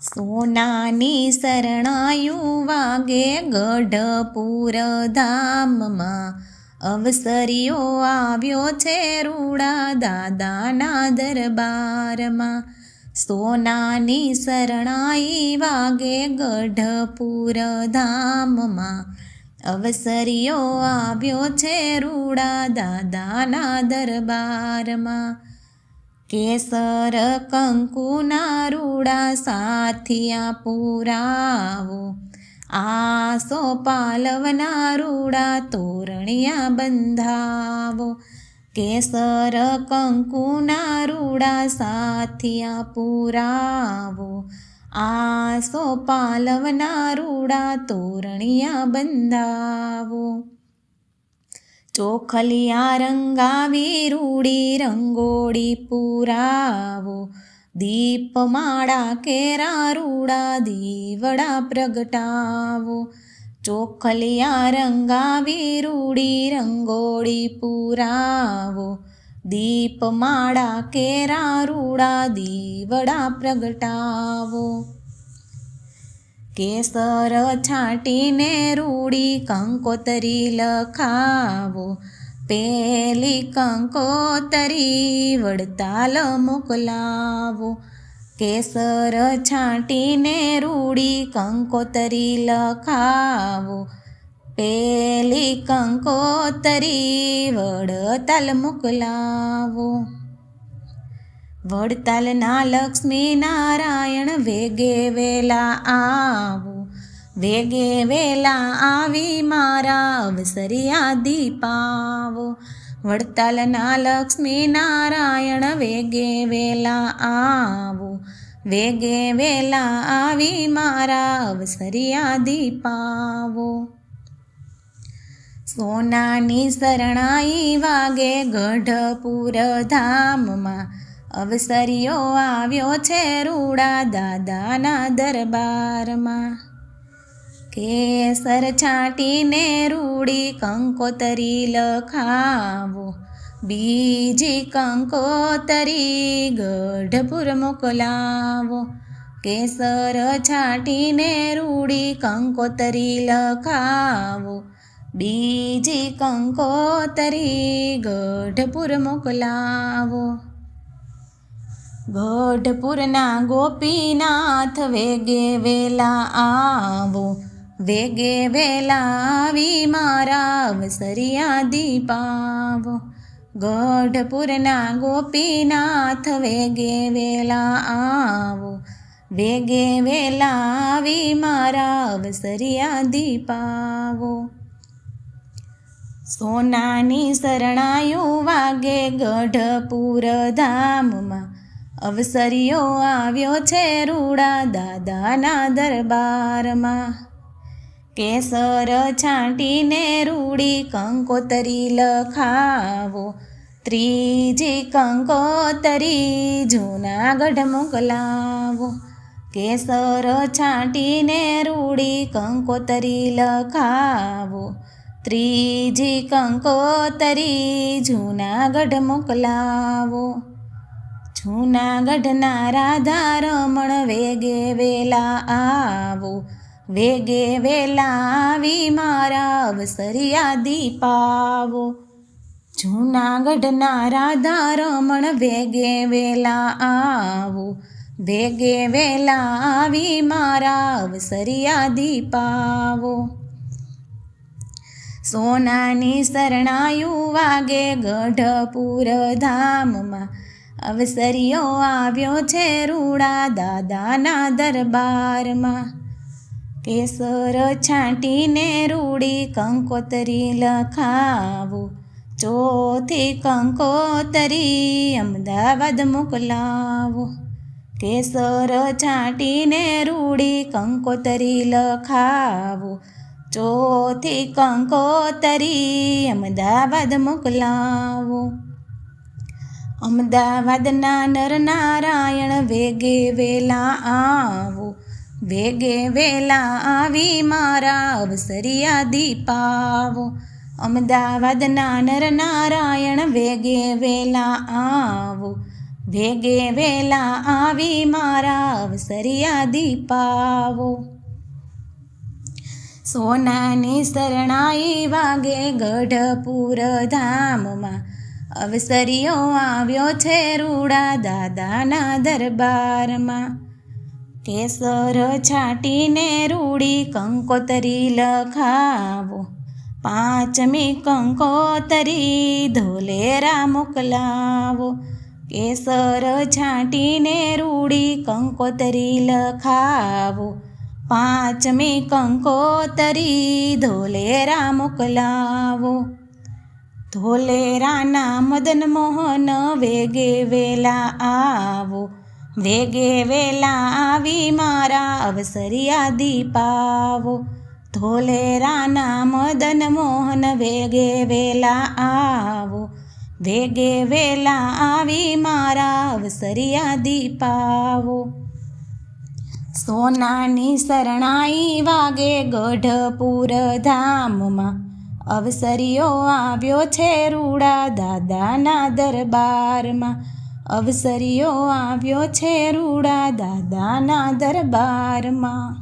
સોનાની શરણાયું વાગે ગઢપુર ધામમાં અવસરીઓ આવ્યો છે રૂડા દાદાના દરબારમાં. સોનાની શરણાઈ વાગે ગઢપુર ધામમાં અવસરીઓ આવ્યો છે રૂડા દાદાના દરબારમાં. કેસર કંકુના રૂડા સાથિયા પુરાવો. આસો પાલવના રૂડા તોરણિયા બંધાવો. કેસર કંકુના રૂડા સાથિયા પુરાવો. આસો પાલવના રૂડા તોરણિયા બંધાવો. ચોખલિયા રંગાવી રૂડી રંગોળી પુરાવો દીપમાળા કેરા રૂડા દીવડા પ્રગટાવો ચોખલિયા રંગાવી રૂડી રંગોળી પુરાવો દીપમાળા કેરા રૂડા દીવડા પ્રગટાવો કેસર છાંટીને રૂડી કંકોતરી લખાવો. પેલી કંકોતરી વડતાલ મોકલાવો. કેસર છાંટીને રૂડી કંકોતરી લખાવો. પેલી કંકોતરી વડતાલ મોકલાવો. વડતાલના લક્ષ્મી નારાયણ વેગે વેલા આવો. વેગે વેલા આવી મારા અવસરિયા દીપાવો. વડતાલના લક્ષ્મી નારાયણ વેગે વેલા આવો. વેગે વેલા આવી મારા અવસરિયા દીપાવો. સોનાની શરણાઈ વાગે ગઢપુર ધામમાં. અવસરીઓ આવ્યો છે રૂડા દાદાના દરબારમાં. કેસર છાંટીને રૂડી કંકોતરી લખાવો, બીજી કંકોતરી ગઢપુર મોકલાવો. કેસર છાંટીને રૂડી કંકોતરી લખાવો, બીજી કંકોતરી ગઢપુર મોકલાવો. ગઢપુરના ગોપીનાથ વેગે વેલા આવો. વેગે વેલા આવી મારા વસરિયા દીપાવો. ગઢપુરના ગોપીનાથ વેગે વેલા આવો. વેગે વેલા આવી મારા વસરિયા દીપાવો. સોનાની શરણાયું વાગે ગઢપુર ધામમાં. અવસરીઓ આવ્યો છે રૂડા દાદાના દરબારમાં. કેસર છાંટીને રૂડી કંકોતરી લખાવો. ત્રીજી કંકોતરી જૂનાગઢ મોકલાવો. કેસર છાંટીને રૂડી કંકોતરી લખાવો. ત્રીજી કંકોતરી જૂનાગઢ મોકલાવો. જૂનાગઢના રાધા રમણ વેગે વેલા આવો, વેગે વેલા આવી મારા અવસરિયા દીપાવો. જૂનાગઢના રાધા રમણ વેગે વેલા આવો, વેગે વેલા આવી મારા અવસરિયા દીપાવો. સોનાની શરણાયું વાગે ગઢપુર ધામમાં અવસરીઓ આવ્યો છે રૂડા દાદાના દરબારમાં. કેસર છાંટીને રૂડી કંકોતરી લખાવો. ચોથી કંકોતરી અમદાવાદ મોકલાવો. કેસર છાંટીને રૂડી કંકોતરી લખાવો. ચોથી કંકોતરી અમદાવાદ મોકલાવો. અમદાવાદના નરનારાયણ વેગે વેલા આવો, વેગે વેલા આવી મારા અવસરિયા દીપાવો. અમદાવાદના નરનારાયણ વેગે વેલા આવો, વેગે વેલા આવી મારા અવસરિયા દીપાવો. સોનાની શરણાઈ વાગે ગઢપુર ધામમાં અવસરીઓ આવ્યો છે રૂડા દાદાના દરબારમાં. કેસર છાટીને રૂડી કંકોતરી લખાવો. પાંચમી કંકોતરી ધોલેરા મોકલાવો. કેસર છાંટીને રૂડી કંકોતરી લખાવો. પાંચમી કંકોતરી ધોલેરા મોકલાવો. ધોલેરાના મદન મોહન વેગે વેલા આવો, વેગે વેલા આવી મારા અવસરિયા દીપાવો. ધોલેરાના મદન મોહન વેગે વેલા આવો, વેગે વેલા આવી મારા અવસરિયા દીપાવો. સોનાની શરણાઈ વાગે ગઢપુર ધામમાં અવસરીઓ આવ્યો છે રૂડા દાદાના દરબારમાં. અવસરીઓ આવ્યો છે રૂડા દાદાના દરબારમાં.